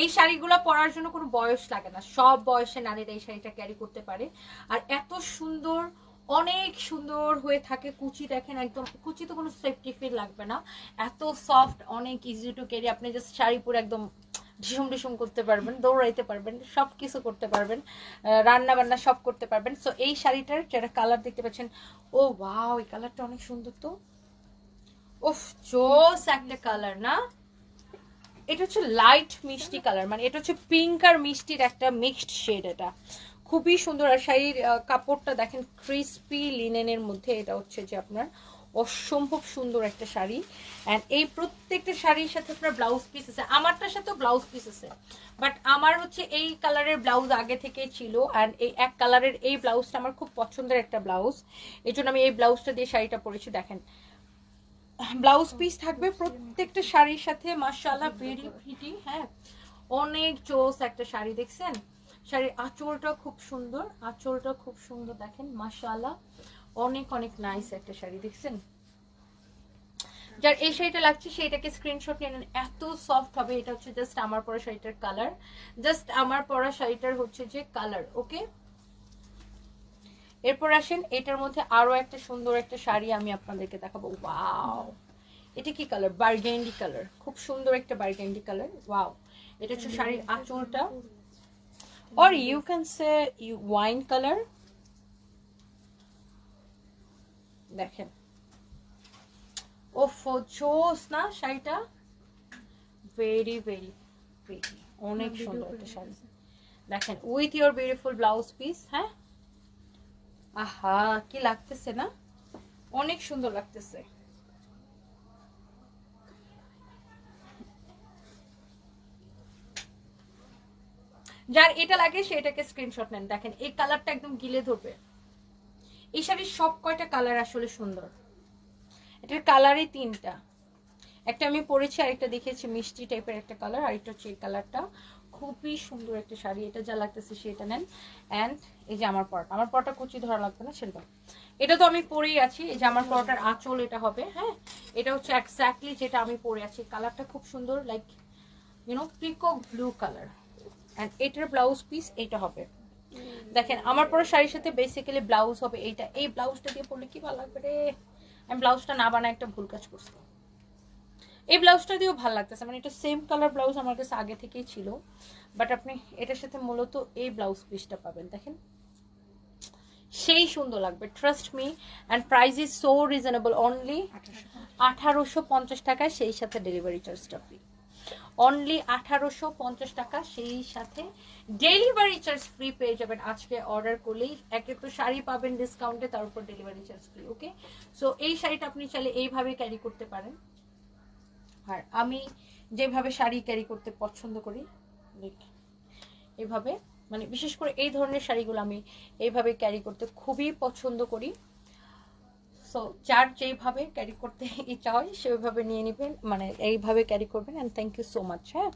এই শাড়িগুলো পরার জন্য কোনো বয়স লাগে না। সব বয়সে নারীরা এই শাড়িটা ক্যারি করতে পারে। আর এত সুন্দর, অনেক সুন্দর হয়ে থাকে কুচি দেখেন একদম কুচি তো কোনো সেফটি ফিল লাগবে না। এত সফট অনেক ইজি টু ক্যারি আপনি জাস্ট শাড়ি পরে একদম ঢিসুম ঢিসুম করতে পারবেন, দৌড়াইতে পারবেন সব কিছু করতে পারবেন রান্না বান্না সব করতে পারবেন। সো এই শাড়িটার যেটা কালার দেখতে পাচ্ছেন, ও ওয়াও এই কালারটা অনেক সুন্দর তো। উফ, জোস একটা কালার না? এটা হচ্ছে লাইট মিষ্টি কালার মানে এটা হচ্ছে পিঙ্ক আর মিষ্টির একটা মিক্সড শেড এটা। খুবই সুন্দর, আর শাড়ির কাপড়টা দেখেন ক্রিস্পি লিনেনের মধ্যে এটা হচ্ছে যে আপনার অসম্ভব সুন্দর একটা শাড়ি। অ্যান্ড এই প্রত্যেকটা শাড়ির সাথে আপনার ব্লাউজ পিস আছে। আমারটার সাথেও ব্লাউজ পিস আছে। বাট আমার হচ্ছে এই কালারের ব্লাউজ আগে থেকেই ছিল। অ্যান্ড এই এক কালারের এই ব্লাউজটা আমার খুব পছন্দের একটা ব্লাউজ এই জন্য আমি এই ব্লাউজটা দিয়ে শাড়িটা পরেছি, দেখেন। ব্লাউজ পিস থাকবে প্রত্যেকটা শাড়ির সাথে, মাশাআল্লাহ ভেরি প্রিটি হ্যাঁ। অনেক চোস একটা শাড়ি, দেখছেন? শাড়ির আঁচলটা খুব সুন্দর, আঁচলটা খুব সুন্দর, দেখেন, মাশাআল্লাহ। অনেক অনেক নাইস একটা শাড়ি, দেখছেন? যার এই শাড়িটা লাগছে, সেইটাকে স্ক্রিনশট নিয়ে নেন। এত সফট হবে, এটা হচ্ছে জাস্ট আমার পরা শাড়িটার কালার জাস্ট আমার পরা শাড়িটার হচ্ছে যে কালার ওকে এরপর আসেন, এটার মধ্যে আরও একটা সুন্দর একটা শাড়ি আমি আপনাদেরকে দেখাবো। ওয়াও! এটা কি কালার বার্গেন্ডি কালার খুব সুন্দর একটা বার্গেন্ডি কালার ওয়াও! এটা হচ্ছে শাড়ির আঁচলটা। You can say you wine color দেখেন। ও জোস না শাড়িটা? ভেরি ভেরি ভেরি অনেক সুন্দর একটা শাড়ি। দেখেন with your beautiful blouse piece হ্যাঁ? আহা, কি লাগতেছে না? অনেক সুন্দর লাগতেছে। যার এটা লাগে সেটাকে স্ক্রিনশট নেন। দেখেন, এই কালারটা একদম গিলে ধরবে। এই শাড়ির সব কয়টা কালার আসলে সুন্দর। এটার কালারই তিনটা। একটা আমি পরেছি আর একটা দেখেছি, মিষ্টি টাইপের একটা কালার আর এটা হচ্ছে এই কালারটা খুবই সুন্দর একটা শাড়ি, এটা যা লাগতেছে সেটা নেন। অ্যান্ড এই যে আমার পরটা আমার পরটা কুচি ধরা লাগবে না সেটা এটা তো আমি পরেই আছি, এই যে আমার পরটার আঁচল এটা হবে হ্যাঁ? এটা হচ্ছে এক্স্যাক্টলি যেটা আমি পরে আছি। কালারটা খুব সুন্দর like you know peacock blue colour and এটার ব্লাউজ পিস এটা হবে। দেখেন, আমার পরে শাড়ির সাথে বেসিক্যালি ব্লাউজ হবে এইটা। এই ব্লাউজটা দিয়ে পরলে কি ভালো লাগবে রে? আমি ব্লাউজটা না বানায় একটা ভুল কাজ করছি। এই ব্লাউজটা দিয়েও ভালো লাগতেছে মানে এটা সেম কালার ব্লাউজ আমার কাছে আগে থেকেই ছিল বাট আপনি এটার সাথে মূলত এই ব্লাউজ পিসটা পাবেন, দেখেন। সেই সুন্দর লাগবে trust me and price is so reasonable only আঠারোশো পঞ্চাশ টাকায় সেই সাথে ডেলিভারি চার্জটা ফ্রি অনলি আঠারোশো পঞ্চাশ টাকা সেই সাথে ডেলিভারি চার্জ ফ্রি পেয়ে যাবেন, আজকে অর্ডার করলেই একে তো শাড়ি পাবেন ডিসকাউন্টে তার উপর delivery charge free okay so এই শাড়িটা আপনি চাইলে এইভাবে ক্যারি করতে পারেন। আর আমি যেভাবে শাড়ি ক্যারি করতে পছন্দ করি এভাবে মানে বিশেষ করে এই ধরনের শাড়িগুলো আমি এইভাবে ক্যারি করতে খুবই পছন্দ করি। সো যার যেইভাবে ক্যারি করতে ইচ্ছা হয়, সেভাবে নিয়ে নেবেন মানে এইভাবে ক্যারি করবেন and thank you so much হ্যাঁ।